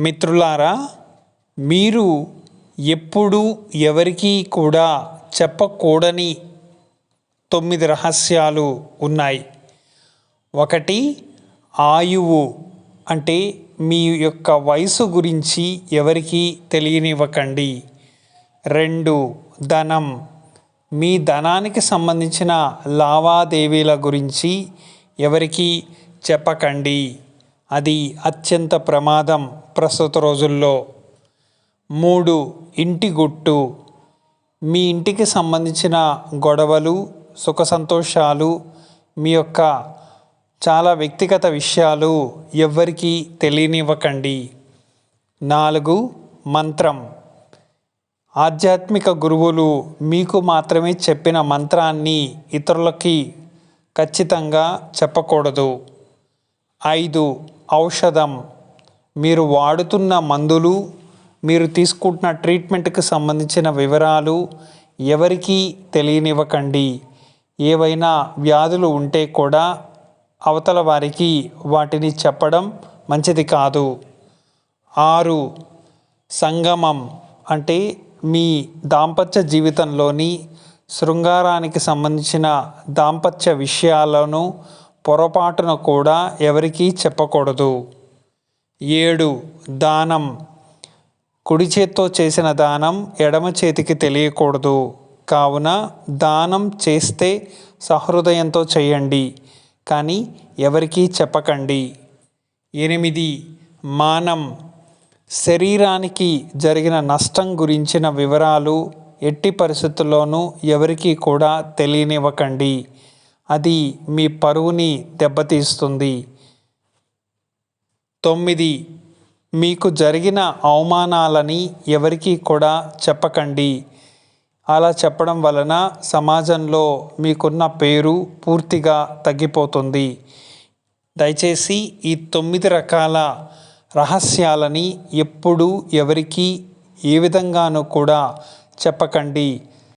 మిత్రులారా మీరు ఎప్పుడూ ఎవరికీ కూడా చెప్పకూడని తొమ్మిది రహస్యాలు ఉన్నాయి. ఒకటి ఆయువు అంటే మీ యొక్క వయసు గురించి ఎవరికీ తెలియనివ్వకండి. రెండు ధనం. మీ ధనానికి సంబంధించిన లావాదేవీల గురించి ఎవరికీ చెప్పకండి. అది అత్యంత ప్రమాదం ప్రస్తుత రోజుల్లో. మూడు ఇంటి గుట్టు. మీ ఇంటికి సంబంధించిన గొడవలు సుఖ సంతోషాలు మీ యొక్క చాలా వ్యక్తిగత విషయాలు ఎవ్వరికీ తెలియనివ్వకండి. నాలుగు మంత్రం. ఆధ్యాత్మిక గురువులు మీకు మాత్రమే చెప్పిన మంత్రాన్ని ఇతరులకి ఖచ్చితంగా చెప్పకూడదు. ఐదు ఔషధం. మీరు వాడుతున్న మందులు మీరు తీసుకుంటున్న ట్రీట్మెంట్కి సంబంధించిన వివరాలు ఎవరికీ తెలియనివ్వకండి. ఏవైనా వ్యాధులు ఉంటే కూడా అవతల వారికి వాటిని చెప్పడం మంచిది కాదు. ఆరు సంగమం అంటే మీ దాంపత్య జీవితంలోని శృంగారానికి సంబంధించిన దాంపత్య విషయాలను పొరపాటున కూడా ఎవరికీ చెప్పకూడదు. ఏడు. దానం. కుడి చేత్తో చేసిన దానం ఎడమ చేతికి తెలియకూడదు. కావున దానం చేస్తే సహృదయంతో చేయండి కానీ ఎవరికీ చెప్పకండి. ఎనిమిది. మానం. శరీరానికి జరిగిన నష్టం గురించిన వివరాలు ఎట్టి పరిస్థితుల్లోనూ ఎవరికీ కూడా తెలియనివ్వకండి. అది మీ పరువుని దెబ్బతీస్తుంది. తొమ్మిది మీకు జరిగిన అవమానాలని ఎవరికీ కూడా చెప్పకండి. అలా చెప్పడం వలన సమాజంలో మీకున్న పేరు పూర్తిగా తగ్గిపోతుంది. దయచేసి ఈ తొమ్మిది రకాల రహస్యాలని ఎప్పుడూ ఎవరికీ ఏ విధంగానూ కూడా చెప్పకండి.